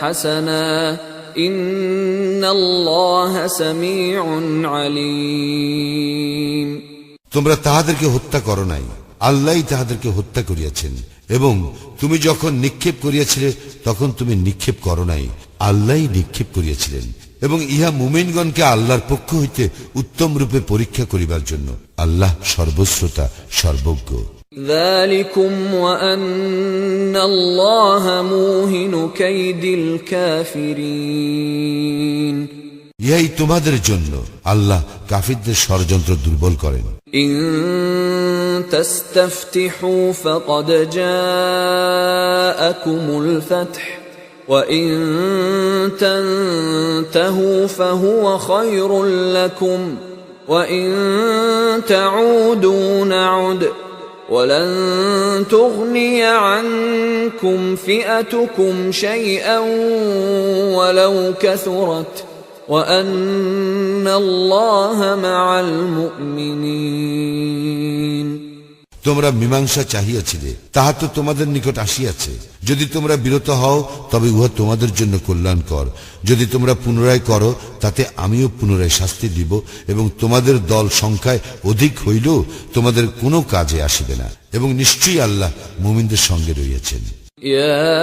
হাসানা তোমরা তাহাদেরকে হত্যা করো নাই। আল্লাহ তাহাদেরকে হত্যা করিয়াছেন এবং তুমি যখন নিক্ষেপ করিয়াছিলে, তখন তুমি নিক্ষেপ করো নাই। আল্লাহ নিক্ষেপ করিয়াছিলেন এবং ইহা মুমিনগণকে আল্লাহর পক্ষ হইতে উত্তম রূপে পরীক্ষা করিবার জন্য। আল্লাহ সর্বশ্রোতা, সর্বজ্ঞ। ذلكم وأن الله موهن كيد الكافرين ইহাই তোমাদের জন্য আল্লাহ কাফিরদের ষড়যন্ত্র দুর্বল করেন إن تستفتحوا فقد جاءكم الفتح وإن تنتهوا فهو خير لكم وإن تعودوا نعد ولن تغني عنكم فئتكم شيئا ولو كثرت وأن الله مع المؤمنين তোমরা মীমাংসা চাহিয়াছিলে, তাহা তো তোমাদের নিকট আসিয়াছে। যদি তোমরা বিরত হও, তবে উহা তোমাদের জন্য কল্যাণ কর যদি তোমরা পুনরায় করো, তাতে আমিও পুনরায় শাস্তি দিব এবং তোমাদের দল সংখ্যায় অধিক হইলেও তোমাদের কোনো কাজে আসিবে না। এবং নিশ্চয়ই আল্লাহ মুমিনদের সঙ্গে রইয়াছেন। يا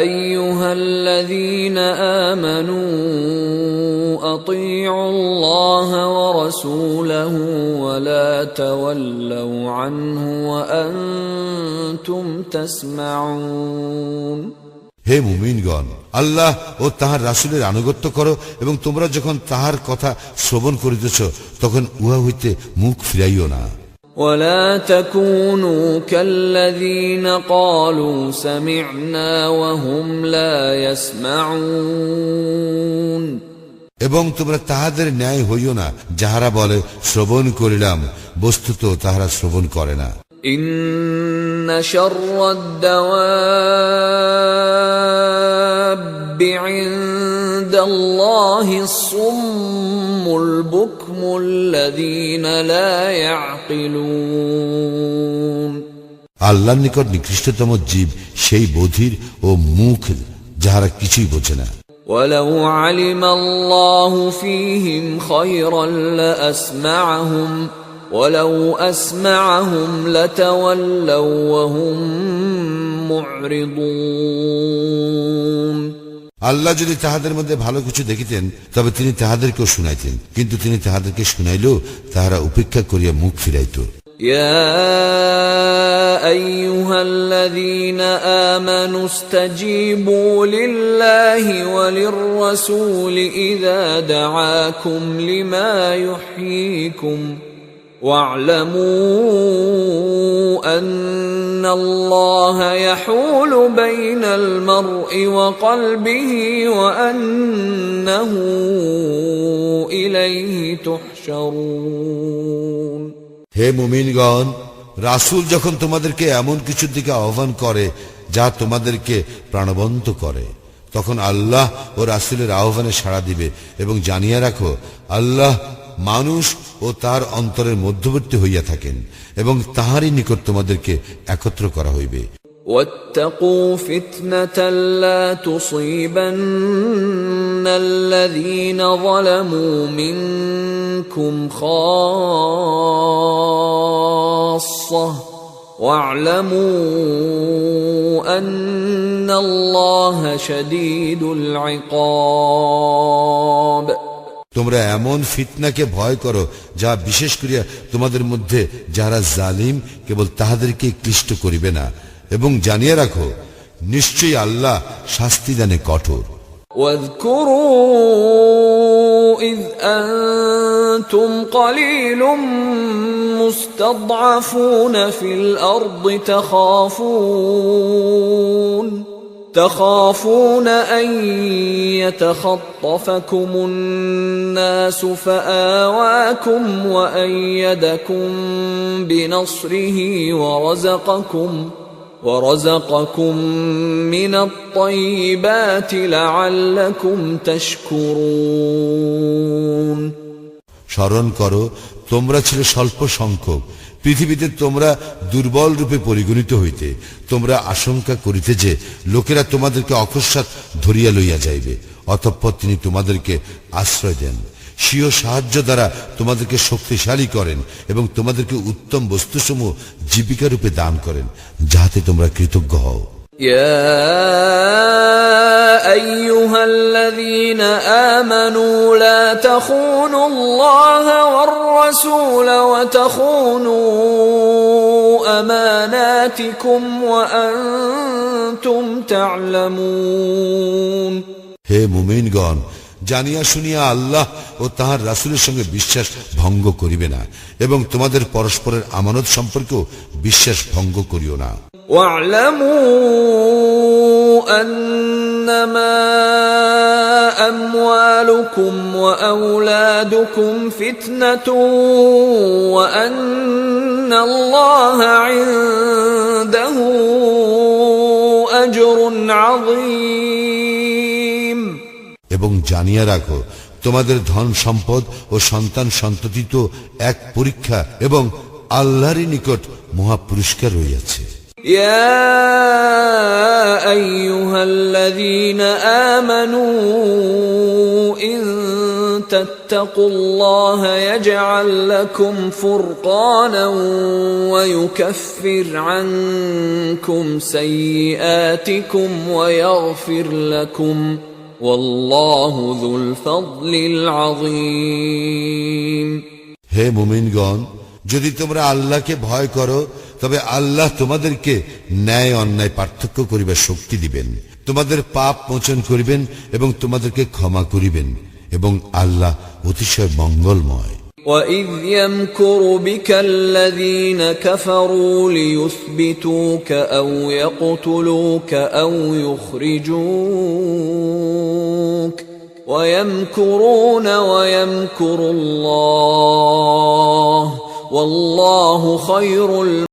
ايها الذين امنوا اطيعوا الله ورسوله ولا تولوا عنه وانتم تسمعون হে মুমিনগণ আল্লাহ ও তাহার রাসুলের আনুগত্য করো এবং তোমরা যখন তাহার কথা শ্রবণ করিতেছ তখন উহা হইতে মুখ ফিরাইও না ولا تكونوا كالذين قالوا سمعنا وهم لا يسمعون এবং তোমরা তাহাদের ন্যায় হইও না যাহারা বলে শ্রবণ করিলাম বস্তুত তাহারা শ্রবণ করে না إن شر الدواب عند الله الصم البكم الذين لا يعقلون আল্লাহর নিকট নিকৃষ্টতম জীব সেই বধির ও মুখ যাহারা কিছুই বোঝে না ولو علم الله فيهم خيرا لأسمعهم ولو أسمعهم لتولوا وهم معرضون আল্লাহ যদি তাহাদের মধ্যে ভালো কিছু দেখিতেন তবে তিনি তাহাদেরকেও শুনাইতেন কিন্তু তিনি তাহাদেরকে শুনাইলেও তাহারা উপেক্ষা করিয়া মুখ ফিরাইত يا ايها الذين امنوا استجيبوا لله وللرسول اذا دعاكم لما يحييكم واعلموا ان الله يحول بين المرء وقلبه وانه اليه تحشرون হে মুমিনগণ রাসূল যখন তোমাদেরকে এমন কিছুর দিকে আহ্বান করে যা তোমাদেরকে প্রাণবন্ত করে তখন আল্লাহ ও রাসূলের আহ্বানে সাড়া দিবে এবং জানিয়ে রাখো আল্লাহ মানুষ ও তার অন্তরের মধ্যবর্তী হইয়া থাকেন এবং তাহারই নিকট তোমাদেরকে একত্র করা হইবে واتقوا فتنة لا تصيبن الذين ظلموا منكم خاصة واعلموا أن الله شديد العقاب তোমরা এমন ফিতনাকে ভয় করো যা বিশেষ করিয়া তোমাদের মধ্যে যারা জালিম কেবল তাহাদেরকে ক্লিষ্ট করিবে না এবং জানিয়ে রাখো নিশ্চয়ই আল্লাহ শাস্তিদানে কঠোর واذكروا إذ أنتم قليل مستضعفون في الأرض تخافون تخافون أن يتخطفكم الناس فآواكم وأيدكم بنصره ورزقكم ورزقكم من الطيبات لعلكم تشكرون স্মরণ করো তোমরা ছিলে স্বল্প সংখ্যক পৃথিবীতে তোমরা দুর্বল রূপে পরিগণিত হইতে, তোমরা আশঙ্কা করিতে যে লোকেরা তোমাদেরকে অকস্মাৎ ধরিয়া লইয়া যাইবে, অতঃপর তিনি তোমাদেরকে আশ্রয় দেন। স্বীয় সাহায্য দ্বারা তোমাদেরকে শক্তিশালী করেন এবং তোমাদেরকে উত্তম বস্তুসমূহ জীবিকা রূপে দান করেন, যাহাতে তোমরা কৃতজ্ঞ হও। يا ايها الذين امنوا لا تخونوا الله والرسول وتخونوا اماناتكم وانتم تعلمون হে মুমিনগণ জানিয়া শুনিয়া আল্লাহ ও তাহার রাসূলের সঙ্গে বিশ্বাস ভঙ্গ করিবে না এবং তোমাদের পরস্পরের আমানত সম্পর্কেও বিশ্বাস ভঙ্গ করিও না واعلموا انما اموالكم واولادكم فتنه وان الله عنده اجر عظيم এবং জানিয়া রাখো তোমাদের ধন সম্পদ ও সন্তান সন্ততি তো এক পরীক্ষা এবং আল্লাহরই নিকট মহা পুরস্কার রইয়াছে يا ايها الذين امنوا ان تتقوا الله يجعل لكم فرقانا ويكفر عنكم سيئاتكم ويغفر لكم والله ذو الفضل العظيم হে মুমিনগণ যদি তোমরা আল্লাহকে ভয় করো তবে আল্লাহ তোমাদেরকে ন্যায় অন্যায় পার্থক্য করিবার শক্তি দিবেন তোমাদের পাপ মোচন করিবেন এবং তোমাদেরকে ক্ষমা করিবেন এবং আল্লাহ অতিশয় মঙ্গলময় وَإِذْ يَمْكُرُ بِكَ الَّذِينَ كَفَرُوا لِيُثْبِتُوكَ أَوْ يَقْتُلُوكَ أَوْ يُخْرِجُوكَ وَيَمْكُرُونَ وَيَمْكُرُ اللَّهُ وَاللَّهُ خَيْرُ